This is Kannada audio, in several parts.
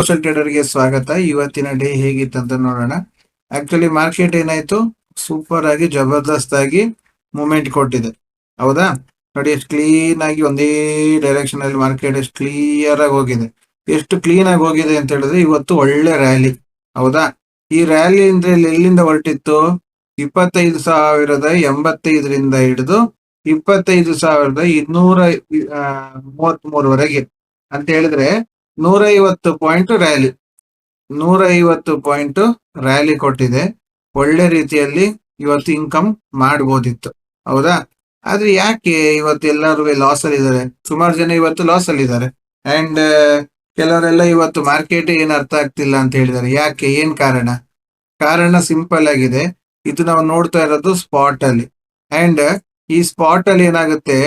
ಸೋಷಲ್ ಟ್ರೇಡರ್ಗೆ ಸ್ವಾಗತ. ಇವತ್ತಿನ ಡೇ ಹೇಗಿತ್ತು ಅಂತ ನೋಡೋಣ. ಆಕ್ಚುಲಿ ಮಾರ್ಕೆಟ್ ಏನಾಯ್ತು? ಸೂಪರ್ ಆಗಿ ಜಬರ್ದಸ್ತ್ ಆಗಿ ಮೂಮೆಂಟ್ ಕೊಟ್ಟಿದೆ. ಹೌದಾ? ನೋಡಿ, ಎಷ್ಟು ಕ್ಲೀನ್ ಆಗಿ ಒಂದೇ ಡೈರೆಕ್ಷನ್ ಅಲ್ಲಿ ಮಾರ್ಕೆಟ್ ಎಷ್ಟು ಕ್ಲಿಯರ್ ಆಗಿ ಹೋಗಿದೆ. ಎಷ್ಟು ಕ್ಲೀನ್ ಆಗಿ ಹೋಗಿದೆ ಅಂತ ಹೇಳಿದ್ರೆ ಇವತ್ತು ಒಳ್ಳೆ ರ್ಯಾಲಿ ಹೌದಾ? ಈ ರ್ಯಾಲಿ ಅಂದ್ರೆ ಎಲ್ಲಿಂದ ಹೊರಟಿತ್ತು? ಇಪ್ಪತ್ತೈದು ಸಾವಿರದ ಎಂಬತ್ತೈದರಿಂದ ಹಿಡಿದು ಇಪ್ಪತ್ತೈದು ಸಾವಿರದ ಇನ್ನೂರ ಮೂವತ್ತ್ ಮೂರವರೆಗೆ ಅಂತ ಹೇಳಿದ್ರೆ ನೂರೈವತ್ತು ಪಾಯಿಂಟ್ ರ್ಯಾಲಿ. ನೂರೈವತ್ತು ಪಾಯಿಂಟ್ ರ್ಯಾಲಿ ಕೊಟ್ಟಿದೆ. ಒಳ್ಳೆ ರೀತಿಯಲ್ಲಿ ಇವತ್ತು ಇನ್ಕಮ್ ಮಾಡ್ಬೋದಿತ್ತು. ಹೌದಾ? ಆದ್ರೆ ಯಾಕೆ ಇವತ್ತು ಎಲ್ಲರೂ ಲಾಸ್ ಅಲ್ಲಿ ಇದ್ದಾರೆ? ಸುಮಾರು ಜನ ಇವತ್ತು ಲಾಸ್ ಅಲ್ಲಿ ಇದ್ದಾರೆ. ಅಂಡ್ ಕೆಲವರೆಲ್ಲ ಇವತ್ತು ಮಾರ್ಕೆಟ್ ಏನು ಅರ್ಥ ಆಗ್ತಿಲ್ಲ ಅಂತ ಹೇಳಿದ್ದಾರೆ. ಯಾಕೆ? ಏನ್ ಕಾರಣ? ಕಾರಣ ಸಿಂಪಲ್ ಆಗಿದೆ. ಇದು ನಾವು ನೋಡ್ತಾ ಇರೋದು ಸ್ಪಾಟ್ ಅಲ್ಲಿ. ಅಂಡ್ ಈ ಸ್ಪಾಟ್ ಅಲ್ಲಿ ಏನಾಗುತ್ತೆ?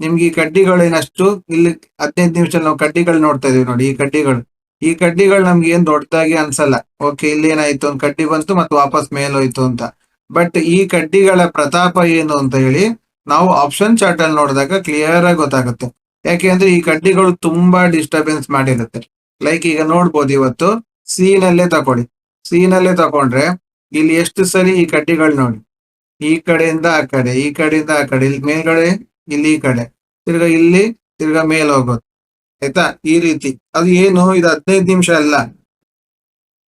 ನಿಮ್ಗೆ ಈ ಕಡ್ಡಿಗಳು ಏನಷ್ಟು ಇಲ್ಲಿ ಹದಿನೈದು ನಿಮಿಷ ನಾವು ಕಡ್ಡಿಗಳು ನೋಡ್ತಾ ಇದೀವಿ ನೋಡಿ, ಈ ಕಡ್ಡಿಗಳು. ಈ ಕಡ್ಡಿಗಳು ನಮ್ಗೆ ಏನ್ ದೊಡ್ಡದಾಗಿ ಅನ್ಸಲ್ಲ. ಓಕೆ ಇಲ್ಲಿ ಏನಾಯ್ತು ಒಂದ್ ಕಡ್ಡಿ ಬಂತು ಮತ್ತೆ ವಾಪಸ್ ಮೇಲೋಯ್ತು ಅಂತ. ಬಟ್ ಈ ಕಡ್ಡಿಗಳ ಪ್ರತಾಪ ಏನು ಅಂತ ಹೇಳಿ ನಾವು ಆಪ್ಷನ್ ಚಾರ್ಟ್ ಅಲ್ಲಿ ನೋಡಿದಾಗ ಕ್ಲಿಯರ್ ಆಗಿ ಗೊತ್ತಾಗುತ್ತೆ. ಯಾಕೆ ಅಂದ್ರೆ ಈ ಕಡ್ಡಿಗಳು ತುಂಬಾ ಡಿಸ್ಟರ್ಬೆನ್ಸ್ ಮಾಡಿರುತ್ತೆ. ಲೈಕ್ ಈಗ ನೋಡ್ಬೋದು ಇವತ್ತು ಸಿ ನಲ್ಲೇ ತಕೊಳ್ಳಿ. ಸಿ ನಲ್ಲೇ ತಕೊಂಡ್ರೆ ಇಲ್ಲಿ ಎಷ್ಟು ಸರಿ ಈ ಕಡ್ಡಿಗಳು ನೋಡಿ. ಈ ಕಡೆಯಿಂದ ಆ ಕಡೆ, ಈ ಕಡೆಯಿಂದ ಆ ಕಡೆ, ಇಲ್ಲಿ ಮೇಲ್ಗಡೆ ಇಲ್ಲಿ ಕಡೆ. ತಿರ್ಗಾ ಇಲ್ಲಿ, ತಿರ್ಗಾ ಮೇಲೆ ಹೋಗೋದು. ಆಯ್ತಾ? ಈ ರೀತಿ. ಅದು ಏನು? ಇದು ಹದಿನೈದು ನಿಮಿಷ ಅಲ್ಲ.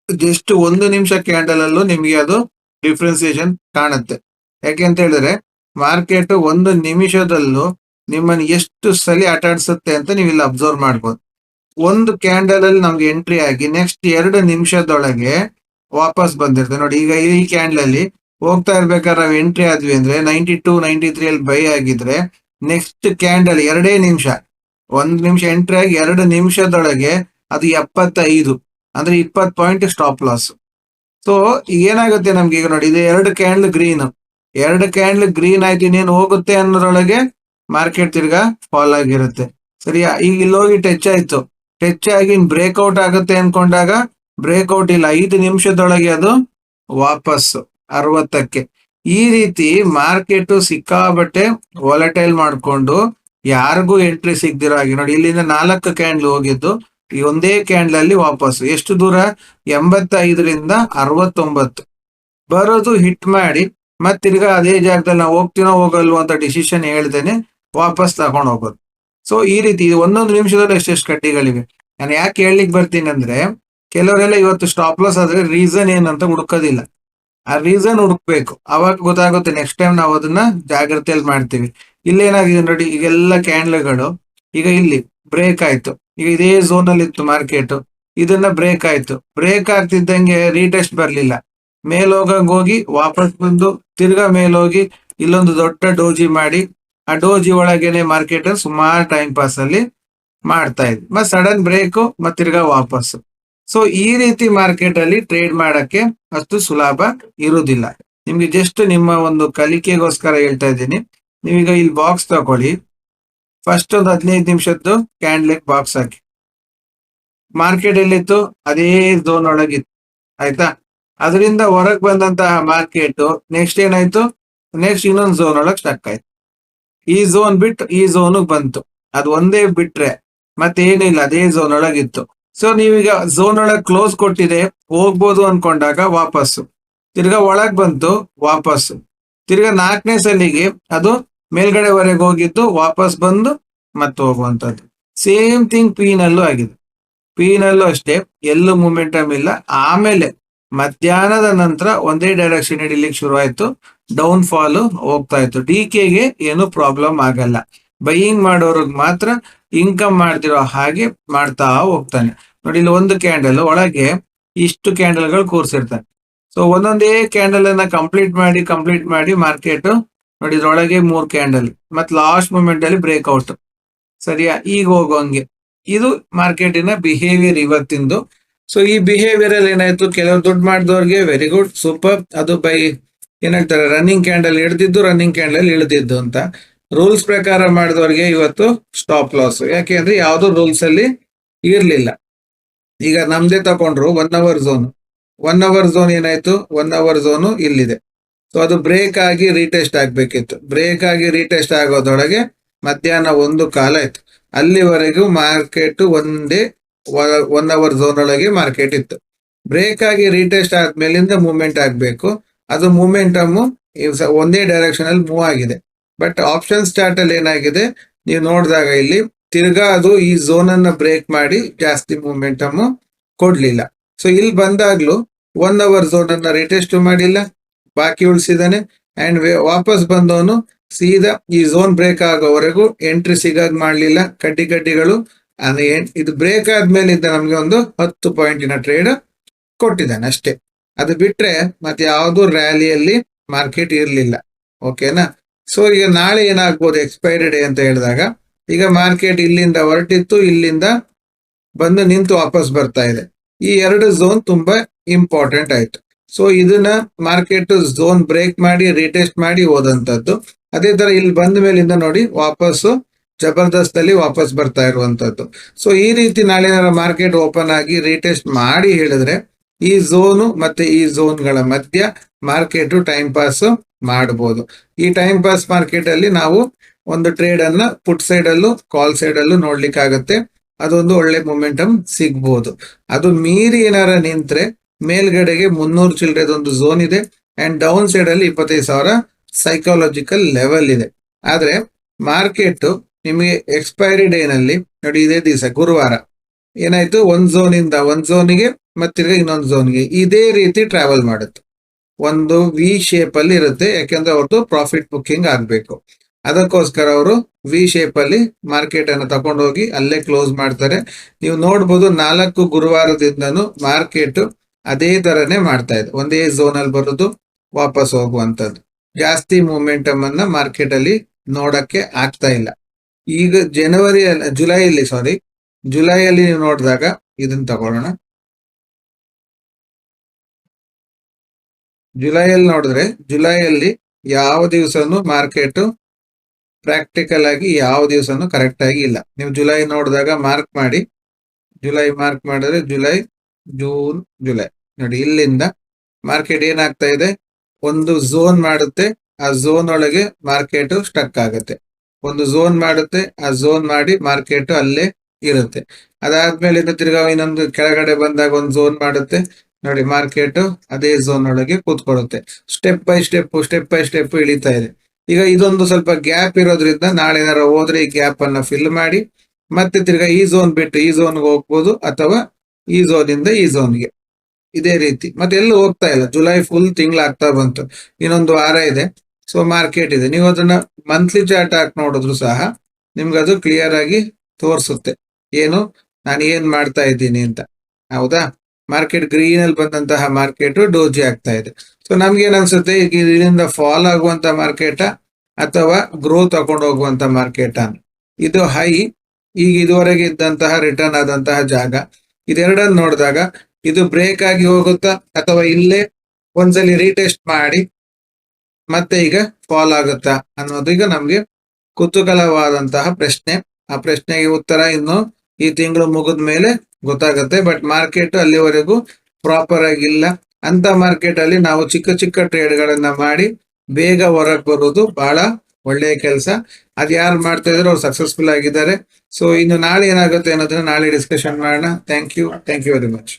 ಜಸ್ಟ್ ಒಂದು ನಿಮಿಷ ಕ್ಯಾಂಡಲ್ ಅಲ್ಲೂ ನಿಮ್ಗೆ ಅದು ಡಿಫ್ರೆನ್ಸಿಯೇಷನ್ ಕಾಣುತ್ತೆ. ಯಾಕೆ ಅಂತ ಹೇಳಿದ್ರೆ ಮಾರ್ಕೆಟ್ ಒಂದು ನಿಮಿಷದಲ್ಲೂ ನಿಮ್ಮನ್ನ ಎಷ್ಟು ಸಲಿ ಆಟಾಡಿಸುತ್ತೆ ಅಂತ ನೀವು ಇಲ್ಲಿ ಅಬ್ಸರ್ವ್ ಮಾಡ್ಬೋದು. ಒಂದು ಕ್ಯಾಂಡಲ್ ಅಲ್ಲಿ ನಮ್ಗೆ ಎಂಟ್ರಿ ಆಗಿ ನೆಕ್ಸ್ಟ್ ಎರಡು ನಿಮಿಷದೊಳಗೆ ವಾಪಸ್ ಬಂದಿರ್ತದೆ ನೋಡಿ, ಈಗ ಈ ಕ್ಯಾಂಡಲ್ ಅಲ್ಲಿ ಹೋಗ್ತಾ ಇರ್ಬೇಕಾದ್ರೆ ನಾವು ಎಂಟ್ರಿ ಆದ್ವಿ ಅಂದ್ರೆ ನೈಂಟಿ ಟೂ ನೈಂಟಿ ತ್ರೀ ಅಲ್ಲಿ ಬೈ ಆಗಿದ್ರೆ ನೆಕ್ಸ್ಟ್ ಕ್ಯಾಂಡಲ್ ಎರಡೇ ನಿಮಿಷ. ಒಂದ್ ನಿಮಿಷ ಎಂಟ್ರಿ ಆಗಿ ಎರಡು ನಿಮಿಷದೊಳಗೆ ಅದು ಎಪ್ಪತ್ತೈದು. ಅಂದ್ರೆ ಇಪ್ಪತ್ತು ಪಾಯಿಂಟ್ ಸ್ಟಾಪ್ ಲಾಸ್ ಸೊ ಏನಾಗುತ್ತೆ ನಮ್ಗೆ ಈಗ ನೋಡಿ, ಇದು ಎರಡು ಕ್ಯಾಂಡ್ಲ್ ಗ್ರೀನ್ ಎರಡು ಕ್ಯಾಂಡ್ಲ್ ಗ್ರೀನ್ ಆಯ್ತು, ಇನ್ನೇನು ಹೋಗುತ್ತೆ ಅನ್ನೋದ್ರೊಳಗೆ ಮಾರ್ಕೆಟ್ ತಿರ್ಗಾ ಫಾಲ್ ಆಗಿರುತ್ತೆ. ಸರಿಯಾ? ಈಗ ಇಲ್ಲಿ ಹೋಗಿ ಟಚ್ ಆಯ್ತು. ಟಚ್ ಆಗಿ ಬ್ರೇಕ್ಔಟ್ ಆಗುತ್ತೆ ಅನ್ಕೊಂಡಾಗ ಬ್ರೇಕ್ಔಟ್ ಇಲ್ಲ, ಐದು ನಿಮಿಷದೊಳಗೆ ಅದು ವಾಪಸ್ ಅರವತ್ತಕ್ಕೆ. ಈ ರೀತಿ ಮಾರ್ಕೆಟ್ ಸಿಕ್ಕಾಬಟ್ಟೆ ವಾಲಟೈಲ್ ಮಾಡ್ಕೊಂಡು ಯಾರಿಗೂ ಎಂಟ್ರಿ ಸಿಗ್ದಿರೋ ಹಾಗೆ ನೋಡಿ, ಇಲ್ಲಿಂದ ನಾಲ್ಕು ಕ್ಯಾಂಡ್ಲ್ ಹೋಗಿದ್ದು, ಈ ಒಂದೇ ಕ್ಯಾಂಡ್ಲ್ ಅಲ್ಲಿ ವಾಪಸ್. ಎಷ್ಟು ದೂರ? ಎಂಬತ್ತೈದರಿಂದ ಅರವತ್ತೊಂಬತ್ತು. ಬರೋದು ಹಿಟ್ ಮಾಡಿ, ಮತ್ತೆ ತಿರ್ಗಾ ಅದೇ ಜಾಗದಲ್ಲಿ ನಾವು ಹೋಗ್ತೀನೋ ಹೋಗಲ್ವೋ ಅಂತ ಡಿಸಿಷನ್ ಹೇಳ್ದೇನೆ ವಾಪಸ್ ತಗೊಂಡು ಹೋಗೋದು. ಸೊ ಈ ರೀತಿ ಇದು ಒಂದೊಂದು ನಿಮಿಷದಲ್ಲಿ ಎಷ್ಟೆಷ್ಟು ಕಡ್ಡಿಗಳಿವೆ ನಾನು ಯಾಕೆ ಹೇಳಲಿಕ್ಕೆ ಬರ್ತೀನಿ ಅಂದ್ರೆ, ಕೆಲವರೆಲ್ಲ ಇವತ್ತು ಸ್ಟಾಪ್ ಲಾಸ್ ಆದ್ರೆ ರೀಸನ್ ಏನಂತ ಹುಡುಕೋದಿಲ್ಲ. ಆ ರೀಸನ್ ಹುಡುಕ್ಬೇಕು. ಅವಾಗ ಗೊತ್ತಾಗುತ್ತೆ ನೆಕ್ಸ್ಟ್ ಟೈಮ್ ನಾವು ಅದನ್ನ ಜಾಗ್ರತೆಯಲ್ಲಿ ಮಾಡ್ತೀವಿ. ಇಲ್ಲೇನಾಗಿದೆ ನೋಡಿ, ಈಗೆಲ್ಲ ಕ್ಯಾಂಡ್ಲ್ಗಳು ಈಗ ಇಲ್ಲಿ ಬ್ರೇಕ್ ಆಯ್ತು. ಈಗ ಇದೇ ಝೋನ್ ಅಲ್ಲಿ ಇತ್ತು ಮಾರ್ಕೆಟ್ ಇದನ್ನ ಬ್ರೇಕ್ ಆಯ್ತು. ಬ್ರೇಕ್ ಆಗ್ತಿದ್ದಂಗೆ ರೀಟೆಸ್ಟ್ ಬರ್ಲಿಲ್ಲ. ಮೇಲ್ ಹೋಗಂಗ್ ಹೋಗಿ ವಾಪಸ್ ಬಂದು ತಿರ್ಗಾ ಮೇಲ್ ಹೋಗಿ ಇಲ್ಲೊಂದು ದೊಡ್ಡ ಡೋಜಿ ಮಾಡಿ, ಆ ಡೋಜಿ ಒಳಗೇನೆ ಮಾರ್ಕೆಟ್ ಸುಮಾರು ಟೈಮ್ ಪಾಸ್ ಅಲ್ಲಿ ಮಾಡ್ತಾ ಇದ್ವಿ. ಮತ್ತೆ ಸಡನ್ ಬ್ರೇಕು ಮತ್ತೆ ತಿರ್ಗಾ ವಾಪಸ್ ಸೊ ಈ ರೀತಿ ಮಾರ್ಕೆಟ್ ಅಲ್ಲಿ ಟ್ರೇಡ್ ಮಾಡಕ್ಕೆ ಅಷ್ಟು ಸುಲಭ ಇರುವುದಿಲ್ಲ. ನಿಮ್ಗೆ ಜಸ್ಟ್ ನಿಮ್ಮ ಒಂದು ಕಲಿಕೆಗೋಸ್ಕರ ಹೇಳ್ತಾ ಇದ್ದೀನಿ. ನೀವೀಗ ಇಲ್ಲಿ ಬಾಕ್ಸ್ ತಗೊಳ್ಳಿ ಫಸ್ಟ್ ಒಂದು ಹದಿನೈದು ನಿಮಿಷದ್ದು ಕ್ಯಾಂಡ್ಲೆಕ್ ಬಾಕ್ಸ್ ಹಾಕಿ. ಮಾರ್ಕೆಟ್ ಎಲ್ಲಿತ್ತು? ಅದೇ ಝೋನ್ ಒಳಗಿತ್ತು. ಆಯ್ತಾ? ಅದರಿಂದ ಹೊರಗ್ ಬಂದಂತಹ ಮಾರ್ಕೆಟ್ ನೆಕ್ಸ್ಟ್ ಏನಾಯ್ತು? ನೆಕ್ಸ್ಟ್ ಇನ್ನೊಂದು ಝೋನ್ ಒಳಗೆ ಸ್ಟಕ್ ಆಯ್ತು. ಈ ಝೋನ್ ಬಿಟ್ಟು ಈ ಝೋನ್ ಬಂತು. ಅದು ಒಂದೇ ಬಿಟ್ರೆ ಮತ್ತೆ ಏನಿಲ್ಲ ಅದೇ ಝೋನ್ ಒಳಗಿತ್ತು. ಸೊ ನೀವೀಗ ಝೋನ್ ಒಳಗೆ ಕ್ಲೋಸ್ ಕೊಟ್ಟಿದೆ, ಹೋಗ್ಬೋದು ಅನ್ಕೊಂಡಾಗ ವಾಪಸ್ಸು. ತಿರ್ಗಾ ಒಳಗ್ ಬಂತು, ವಾಪಸ್ಸು. ತಿರ್ಗಾ ನಾಲ್ಕನೇ ಸಲಿಗೆ ಅದು ಮೇಲ್ಗಡೆವರೆಗೆ ಹೋಗಿದ್ದು ವಾಪಸ್ ಬಂದು ಮತ್ತೆ ಹೋಗುವಂತದ್ದು ಸೇಮ್ ಥಿಂಗ್ ಪೀನಲ್ಲೂ ಆಗಿದೆ. ಪಿ ನಲ್ಲೂ ಅಷ್ಟೇ, ಎಲ್ಲೂ ಮೂಮೆಂಟಮ್ ಇಲ್ಲ. ಆಮೇಲೆ ಮಧ್ಯಾಹ್ನದ ನಂತರ ಒಂದೇ ಡೈರೆಕ್ಷನ್ ಹಿಡಿಲಿಕ್ಕೆ ಶುರು ಡೌನ್ ಫಾಲ್ ಹೋಗ್ತಾ ಇತ್ತು. ಡಿ ಕೆಗೆ ಏನು ಪ್ರಾಬ್ಲಮ್ ಆಗಲ್ಲ. ಬೈಯಿಂಗ್ ಮಾಡೋರ್ಗ್ ಮಾತ್ರ ಇನ್ಕಮ್ ಮಾಡ್ತಿರೋ ಹಾಗೆ ಮಾಡ್ತಾ ಹೋಗ್ತಾನೆ. ನೋಡಿ ಇಲ್ಲಿ ಒಂದು ಕ್ಯಾಂಡಲ್ ಒಳಗೆ ಇಷ್ಟು ಕ್ಯಾಂಡಲ್ಗಳು ಕೂರ್ಸಿರ್ತಾನೆ. ಸೊ ಒಂದೊಂದೇ ಕ್ಯಾಂಡಲ್ ಅನ್ನ ಕಂಪ್ಲೀಟ್ ಮಾಡಿ ಕಂಪ್ಲೀಟ್ ಮಾಡಿ ಮಾರ್ಕೆಟ್ ನೋಡಿ ಇದ್ರೊಳಗೆ ಮೂರ್ ಕ್ಯಾಂಡಲ್ ಮತ್ ಲಾಸ್ಟ್ ಮೂಮೆಂಟ್ ಅಲ್ಲಿ ಬ್ರೇಕ್ಔಟ್ ಸರಿಯಾ? ಈಗ ಹೋಗೋಂಗೆ. ಇದು ಮಾರ್ಕೆಟಿನ ಬಿಹೇವಿಯರ್ ಇವತ್ತಿಂದು. ಸೊ ಈ ಬಿಹೇವಿಯರ್ ಅಲ್ಲಿ ಏನಾಯ್ತು? ಕೆಲವರು ದುಡ್ಡು ಮಾಡಿದವ್ರಿಗೆ ವೆರಿ ಗುಡ್ ಸೂಪರ್ ಅದು ಬೈ ಏನ್ ಹೇಳ್ತಾರೆ? ರನ್ನಿಂಗ್ ಕ್ಯಾಂಡಲ್ ಹಿಡ್ದಿದ್ದು ರನ್ನಿಂಗ್ ಕ್ಯಾಂಡಲ್ ಇಳಿದಿದ್ದು ಅಂತ. ರೂಲ್ಸ್ ಪ್ರಕಾರ ಮಾಡಿದವರಿಗೆ ಇವತ್ತು ಸ್ಟಾಪ್ ಲಾಸ್ ಯಾಕೆ ಅಂದ್ರೆ ಯಾವ್ದು ರೂಲ್ಸ್ ಅಲ್ಲಿ ಇರ್ಲಿಲ್ಲ. ಈಗ ನಮ್ದೇ ತಕೊಂಡ್ರು one hour zone one hour zone ಏನಾಯ್ತು? ಒನ್ ಅವರ್ ಝೋನು ಇಲ್ಲಿದೆ. ಸೊ ಅದು ಬ್ರೇಕ್ ಆಗಿ ರೀಟೆಸ್ಟ್ ಆಗ್ಬೇಕಿತ್ತು. ಬ್ರೇಕ್ ಆಗಿ ರೀಟೆಸ್ಟ್ ಆಗೋದೊಳಗೆ ಮಧ್ಯಾಹ್ನ ಒಂದು ಕಾಲ ಆಯ್ತು ಅಲ್ಲಿವರೆಗೂ ಮಾರ್ಕೆಟ್ ಒಂದೇ ಒನ್ ಅವರ್ ಝೋನ್ ಒಳಗೆ ಮಾರ್ಕೆಟ್ ಇತ್ತು. ಬ್ರೇಕ್ ಆಗಿ ರೀಟೆಸ್ಟ್ ಆದ್ಮೇಲಿಂದ ಮೂವ್ಮೆಂಟ್ ಆಗ್ಬೇಕು. ಅದು ಮೂಮೆಂಟಮ್ ಒಂದೇ ಡೈರೆಕ್ಷನ್ ಅಲ್ಲಿ ಮೂವ್ ಆಗಿದೆ. ಬಟ್ ಆಪ್ಷನ್ ಸ್ಟಾರ್ಟ್ ಅಲ್ಲಿ ಏನಾಗಿದೆ? ನೀವು ನೋಡಿದಾಗ ಇಲ್ಲಿ ತಿರ್ಗಾ ಅದು ಈ ಝೋನ್ ಅನ್ನ ಬ್ರೇಕ್ ಮಾಡಿ ಜಾಸ್ತಿ ಮೂಮೆಂಟಮ್ ಕೊಡ್ಲಿಲ್ಲ. ಸೊ ಇಲ್ಲಿ ಬಂದಾಗ್ಲೂ ಒನ್ ಅವರ್ ಝೋನ್ ಅನ್ನ ರಿಟೆಸ್ಟ್ ಮಾಡಿಲ್ಲ. ಬಾಕಿ ಉಳಿಸಿದಾನೆ ಅಂಡ್ ವಾಪಸ್ ಬಂದವನು ಸೀದಾ ಈ ಝೋನ್ ಬ್ರೇಕ್ ಆಗೋವರೆಗೂ ಎಂಟ್ರಿ ಸಿಗಾಗ್ ಮಾಡಲಿಲ್ಲ. ಕಡ್ಡಿ ಕಡ್ಡಿಗಳು. ಇದು ಬ್ರೇಕ್ ಇದ್ದ ನಮ್ಗೆ ಒಂದು ಹತ್ತು ಪಾಯಿಂಟಿನ ಟ್ರೇಡ್ ಕೊಟ್ಟಿದ್ದಾನೆ ಅಷ್ಟೇ. ಅದು ಬಿಟ್ರೆ ಮತ್ತೆ ಯಾವುದು ರ್ಯಾಲಿಯಲ್ಲಿ ಮಾರ್ಕೆಟ್ ಇರಲಿಲ್ಲ. ಓಕೆನಾ ಸೊ ಈಗ ನಾಳೆ ಏನಾಗ್ಬೋದು ಎಕ್ಸ್ಪೈರಿ ಡೇ ಅಂತ ಹೇಳಿದಾಗ, ಈಗ ಮಾರ್ಕೆಟ್ ಇಲ್ಲಿಂದ ಹೊರಟಿತ್ತು, ಇಲ್ಲಿಂದ ಬಂದು ನಿಂತು ವಾಪಸ್ ಬರ್ತಾ ಇದೆ. ಈ ಎರಡು ಝೋನ್ ತುಂಬಾ ಇಂಪಾರ್ಟೆಂಟ್ ಆಯ್ತು. ಸೊ ಇದನ್ನ ಮಾರ್ಕೆಟ್ ಝೋನ್ ಬ್ರೇಕ್ ಮಾಡಿ ರಿಟೆಸ್ಟ್ ಮಾಡಿ ಹೋದಂಥದ್ದು. ಅದೇ ತರ ಇಲ್ಲಿ ಬಂದ ಮೇಲಿಂದ ನೋಡಿ, ವಾಪಸ್ಸು ಜಬರ್ದಸ್ತ್ ಅಲ್ಲಿ ವಾಪಸ್ ಬರ್ತಾ ಇರುವಂತದ್ದು ಸೊ ಈ ರೀತಿ ನಾಳೆ ಮಾರ್ಕೆಟ್ ಓಪನ್ ಆಗಿ ರಿಟೆಸ್ಟ್ ಮಾಡಿ ಹೇಳಿದ್ರೆ ಈ ಝೋನು ಮತ್ತೆ ಈ ಝೋನ್ಗಳ ಮಧ್ಯ ಮಾರ್ಕೆಟ್ ಟೈಮ್ ಪಾಸ್ ಮಾಡಬಹುದು ಈ ಟೈಮ್ ಪಾಸ್ ಮಾರ್ಕೆಟ್ ಅಲ್ಲಿ ನಾವು ಒಂದು ಟ್ರೇಡ್ ಅನ್ನ ಪುಟ್ ಸೈಡ್ ಅಲ್ಲೂ ಕಾಲ್ ಸೈಡ್ ಅಲ್ಲೂ ನೋಡ್ಲಿಕ್ಕಾಗತ್ತೆ. ಅದೊಂದು ಒಳ್ಳೆ ಮೊಮೆಂಟಮ್ ಸಿಗ್ಬೋದು. ಅದು ಮೀರಿ ಏನಾರ ನಿಂತ್ರೆ ಮೇಲ್ಗಡೆಗೆ ಮುನ್ನೂರು ಚಿಲ್ಲರೆದೊಂದು ಝೋನ್ ಇದೆ ಅಂಡ್ ಡೌನ್ ಸೈಡ್ ಅಲ್ಲಿ ಇಪ್ಪತ್ತೈದು ಸಾವಿರ ಸೈಕಾಲಜಿಕಲ್ ಲೆವೆಲ್ ಇದೆ. ಆದ್ರೆ ಮಾರ್ಕೆಟ್ ನಿಮಗೆ ಎಕ್ಸ್ಪೈರಿ ಡೇ ನಲ್ಲಿ, ನೋಡಿ ಇದೇ ದಿವಸ ಗುರುವಾರ ಏನಾಯ್ತು? ಒಂದ್ ಝೋನ್ ಇಂದ ಒಂದ್ ಝೋನಿಗೆ ಮತ್ತಿರ್ಗ ಇನ್ನೊಂದು ಝೋನ್ಗೆ ಇದೇ ರೀತಿ ಟ್ರಾವೆಲ್ ಮಾಡುತ್ತೆ. ಒಂದು ವಿ ಶೇಪ್ ಅಲ್ಲಿ ಇರುತ್ತೆ, ಯಾಕೆಂದ್ರೆ ಅವ್ರದ್ದು ಪ್ರಾಫಿಟ್ ಬುಕ್ಕಿಂಗ್ ಆಗ್ಬೇಕು. ಅದಕ್ಕೋಸ್ಕರ ಅವರು ವಿ ಶೇಪ್ ಅಲ್ಲಿ ಮಾರ್ಕೆಟ್ ಅನ್ನು ತಗೊಂಡೋಗಿ ಅಲ್ಲೇ ಕ್ಲೋಸ್ ಮಾಡ್ತಾರೆ. ನೀವು ನೋಡ್ಬೋದು ನಾಲ್ಕು ಗುರುವಾರದಿಂದನೂ ಮಾರ್ಕೆಟ್ ಅದೇ ತರನೇ ಮಾಡ್ತಾ ಇದೆ. ಒಂದೇ ಝೋನ್ ಅಲ್ಲಿ ಬರೋದು, ವಾಪಸ್ ಹೋಗುವಂಥದ್ದು ಜಾಸ್ತಿ ಮೂಮೆಂಟಮ್ ಅನ್ನ ಮಾರ್ಕೆಟ್ ಅಲ್ಲಿ ನೋಡಕ್ಕೆ ಆಗ್ತಾ ಇಲ್ಲ. ಈಗ ಜನವರಿ ಜುಲೈಯಲ್ಲಿ ಸಾರಿ ಜುಲೈಯಲ್ಲಿ ನೀವು ನೋಡಿದಾಗ ಇದನ್ನ ತಗೊಳ್ಳೋಣ. ಜುಲೈಯಲ್ಲಿ ನೋಡಿದ್ರೆ ಜುಲೈಯಲ್ಲಿ ಯಾವ ದಿವಸನು ಮಾರ್ಕೆಟ್ ಪ್ರಾಕ್ಟಿಕಲ್ ಆಗಿ ಯಾವ ದಿವಸನು ಕರೆಕ್ಟ್ ಆಗಿ ಇಲ್ಲ. ನೀವು ಜುಲೈ ನೋಡಿದಾಗ ಮಾರ್ಕ್ ಮಾಡಿ, ಜುಲೈ ಮಾರ್ಕ್ ಮಾಡಿದ್ರೆ ಜುಲೈ, ಜೂನ್, ಜುಲೈ. ನೋಡಿ, ಇಲ್ಲಿಂದ ಮಾರ್ಕೆಟ್ ಏನಾಗ್ತಾ ಇದೆ? ಒಂದು ಝೋನ್ ಮಾಡುತ್ತೆ, ಆ ಝೋನ್ ಒಳಗೆ ಮಾರ್ಕೆಟ್ ಸ್ಟಕ್ ಆಗುತ್ತೆ. ಒಂದು ಝೋನ್ ಮಾಡುತ್ತೆ, ಆ ಝೋನ್ ಮಾಡಿ ಮಾರ್ಕೆಟ್ ಅಲ್ಲೇ ಇರುತ್ತೆ. ಅದಾದ್ಮೇಲೆ ತಿರ್ಗಾ ಇನ್ನೊಂದು ಕೆಳಗಡೆ ಬಂದಾಗ ಒಂದು ಝೋನ್ ಮಾಡುತ್ತೆ ನೋಡಿ ಮಾರ್ಕೆಟ್ ಅದೇ ಝೋನ್ ಒಳಗೆ ಕೂತ್ಕೊಳ್ಳುತ್ತೆ. Step by step step by step ಇಳಿತಾ ಇದೆ. ಈಗ ಇದೊಂದು ಸ್ವಲ್ಪ ಗ್ಯಾಪ್ ಇರೋದ್ರಿಂದ ನಾಳೆ ಏನಾರ ಹೋದ್ರೆ ಈ ಗ್ಯಾಪ್ ಅನ್ನ ಫಿಲ್ ಮಾಡಿ, ಮತ್ತೆ ತಿರ್ಗಾ ಈ ಝೋನ್ ಬಿಟ್ಟು ಈ ಝೋನ್ಗೆ ಹೋಗ್ಬೋದು ಅಥವಾ ಈ ಝೋನ್ ಇಂದ ಈ ಝೋನ್ಗೆ ಇದೇ ರೀತಿ. ಮತ್ತೆ ಎಲ್ಲೂ ಹೋಗ್ತಾ ಇಲ್ಲ. ಜುಲೈ ಫುಲ್ ತಿಂಗಳಾಗ್ತಾ ಬಂತು. ಇನ್ನೊಂದು ವಾರ ಇದೆ. ಸೊ ಮಾರ್ಕೆಟ್ ಇದೆ. ನೀವು ಅದನ್ನ ಮಂತ್ಲಿ ಚಾರ್ಟ್ ಹಾಕಿ ನೋಡಿದ್ರು ಸಹ ನಿಮ್ಗೆ ಅದು ಕ್ಲಿಯರ್ ಆಗಿ ತೋರಿಸುತ್ತೆ. ಏನು? ನಾನು ಏನ್ ಮಾಡ್ತಾ ಇದ್ದೀನಿ ಅಂತ. ಹೌದಾ? ಮಾರ್ಕೆಟ್ ಗ್ರೀನ್ ಅಲ್ಲಿ ಬಂದಂತಹ ಮಾರ್ಕೆಟ್ ಡೋಜಿ ಆಗ್ತಾ ಇದೆ. ಸೊ ನಮ್ಗೆ ಏನ್ ಅನ್ಸುತ್ತೆ ಈಗ ಇದರಿಂದ ಫಾಲ್ ಆಗುವಂತ ಮಾರ್ಕೆಟ ಅಥವಾ ಗ್ರೋತ್ ತಗೊಂಡು ಹೋಗುವಂತ ಮಾರ್ಕೆಟ ಇದು ಹೈ ಈಗ ಇದುವರೆಗೆ ಇದ್ದಂತಹ ರಿಟರ್ನ್ ಆದಂತಹ ಜಾಗ. ಇದೆರಡನ್ನು ನೋಡಿದಾಗ ಇದು ಬ್ರೇಕ್ ಆಗಿ ಹೋಗುತ್ತಾ ಅಥವಾ ಇಲ್ಲೇ ಒಂದ್ಸಲಿ ರೀಟೆಸ್ಟ್ ಮಾಡಿ ಮತ್ತೆ ಈಗ ಫಾಲ್ ಆಗುತ್ತಾ ಅನ್ನೋದು ಈಗ ನಮ್ಗೆ ಕುತೂಹಲವಾದಂತಹ ಪ್ರಶ್ನೆ. ಆ ಪ್ರಶ್ನೆಗೆ ಉತ್ತರ ಇನ್ನು ಈ ತಿಂಗಳು ಮುಗಿದ ಮೇಲೆ ಗೊತ್ತಾಗುತ್ತೆ ಬಟ್ ಮಾರ್ಕೆಟ್ ಅಲ್ಲಿವರೆಗೂ ಪ್ರಾಪರ್ ಆಗಿಲ್ಲ. ಅಂತ ಮಾರ್ಕೆಟ್ ಅಲ್ಲಿ ನಾವು ಚಿಕ್ಕ ಚಿಕ್ಕ ಟ್ರೇಡ್ ಗಳನ್ನ ಮಾಡಿ ಬೇಗ ಹೊರಗೆ ಬರೋದು ಬಹಳ ಒಳ್ಳೆಯ ಕೆಲಸ. ಅದ್ ಯಾರು ಮಾಡ್ತಾ ಇದ್ರು ಅವ್ರು ಸಕ್ಸಸ್ಫುಲ್ ಆಗಿದ್ದಾರೆ. ಸೊ ಇನ್ನು ನಾಳೆ ಏನಾಗುತ್ತೆ ಅನ್ನೋದನ್ನ ನಾಳೆ ಡಿಸ್ಕಷನ್ ಮಾಡೋಣ. Thank you thank you very much